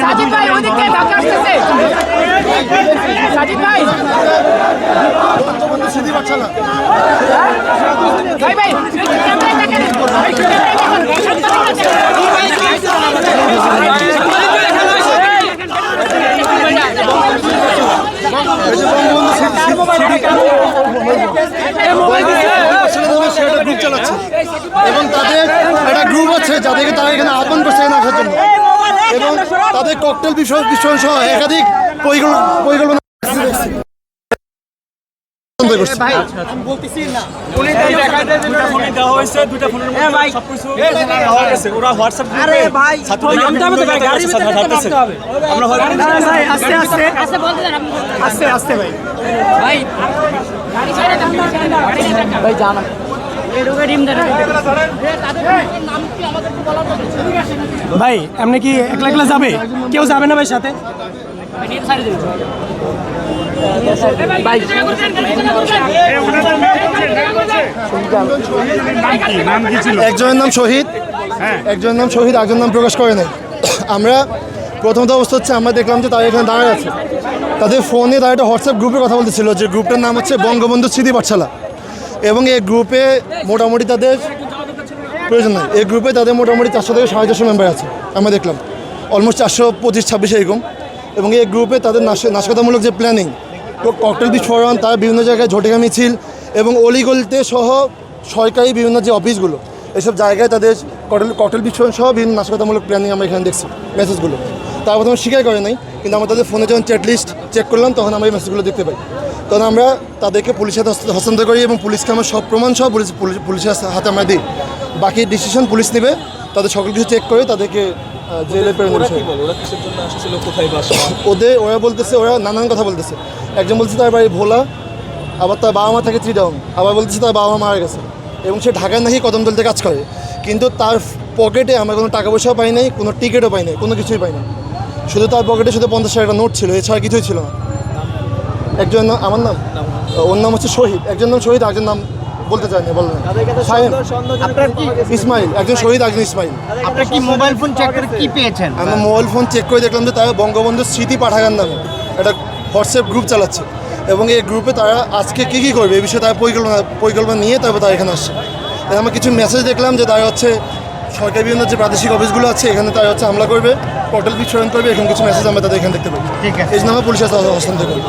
সাজিদ ভাই ওদিক ধাক্কা আসতেছে। সাজিদ ভাই। ভাই ভাই এবং তাদের যাদেরকে তারা এখানে আহ্বান করছে এখানে আসার জন্য। এবং তাদের ককটেল বিষয় বিস্ফোরণ সহ একাধিক পরিকল্পনা ভাই, গাড়ির ভাই আপনি কি একলা একলা যাবে? কেউ যাবে না ভাই সাথে? একজনের নাম শহীদ, একজনের নাম শহীদ একজনের নাম প্রকাশ করে নাই। আমরা প্রথমত অবস্থা হচ্ছে, আমরা দেখলাম যে তারা এখানে দাঁড়ায় আছে। তাদের ফোনে তারা একটা হোয়াটসঅ্যাপ গ্রুপে কথা বলতেছিল, যে গ্রুপটার নাম হচ্ছে বঙ্গবন্ধু স্মৃতি পাঠশালা। এবং এই গ্রুপে মোটামুটি তাদের প্রয়োজন নাই। এই গ্রুপে তাদের মোটামুটি চারশো থেকে সাড়ে চারশো মেম্বার আছে, আমরা দেখলাম। অলমোস্ট চারশো পঁচিশ, ছাব্বিশ এরকম। এবং এই গ্রুপে তাদের নাশ- নাশকতামূলক যে প্ল্যানিং ককটেল বিস্ফোরণ তার বিভিন্ন জায়গায় ঝটিকা মিছিল এবং অলিগলিতে সহ সরকারি বিভিন্ন যে অফিসগুলো এসব জায়গায় তাদের ককটেল ককটেল বিস্ফোরণ সহ বিভিন্ন নাশকতামূলক প্ল্যানিং আমরা এখানে দেখছি মেসেজগুলো তার প্রথমে স্বীকার করে নাই কিন্তু আমরা তাদের ফোনে যখন চ্যাট লিস্ট চেক করলাম তখন আমরা এই মেসেজগুলো দেখতে পাই। তখন আমরা তাদেরকে পুলিশের হস্তান্তর করি এবং পুলিশকে আমার সব প্রমাণ সহ পুলিশ পুলিশ- পুলিশের হাতে আমরা দিই। বাকি ডিসিশন পুলিশ নেবে তাদের সকল কিছু চেক করে তাদেরকে জেলে প্রেরণ ওদের ওরা বলতেছে ওরা নানান কথা বলতেছে। একজন বলছে তার বাড়ি ভোলা আবার তার বাবা মা থাকে চিটাউন আবার বলতেছে তার বাবা মা মারা গেছে। এবং সে ঢাকায় নাকি কদমতলিতে কাজ করে। কিন্তু তার পকেটে আমরা কোনো টাকা পয়সাও পাই নাই কোনো টিকিটও পাই নাই কোনো কিছুই পাই না শুধু তার পকেটে শুধু পঞ্চাশ টাকা নোট ছিল এছাড়া কিছুই ছিল না। একজন নাম আমার নাম? ওর নাম হচ্ছে শহীদ। একজন নাম শহীদ একজন নাম বলতে চাইনি সাহেব ইসমাইল একজন শহীদ একজন ইসমাইল। আপনার কি মোবাইল ফোন চেক করে কি পেয়েছেন? আমরা মোবাইল ফোন চেক করে দেখলাম যে তারা বঙ্গবন্ধু স্মৃতি পাঠাগার নামে একটা হোয়াটসঅ্যাপ গ্রুপ চালাচ্ছে। এবং এই গ্রুপে তারা আজকে কী কী করবে? এই বিষয়ে তারা পরিকল্পনা পরিকল্পনা নিয়ে তারপর তারা এখানে আসছে। তাই আমরা কিছু মেসেজ দেখলাম যে তারা হচ্ছে সরকারি বিভিন্ন যে প্রাদেশিক অফিসগুলো আছে এখানে তারা হচ্ছে হামলা করবে পোর্টাল বিচ্ছরণ করবে এখন কিছু মেসেজ আমরা তাদের এখানে দেখতে পাই ঠিক আছে। এই জন্য আমরা পুলিশের হস্তান্তর করি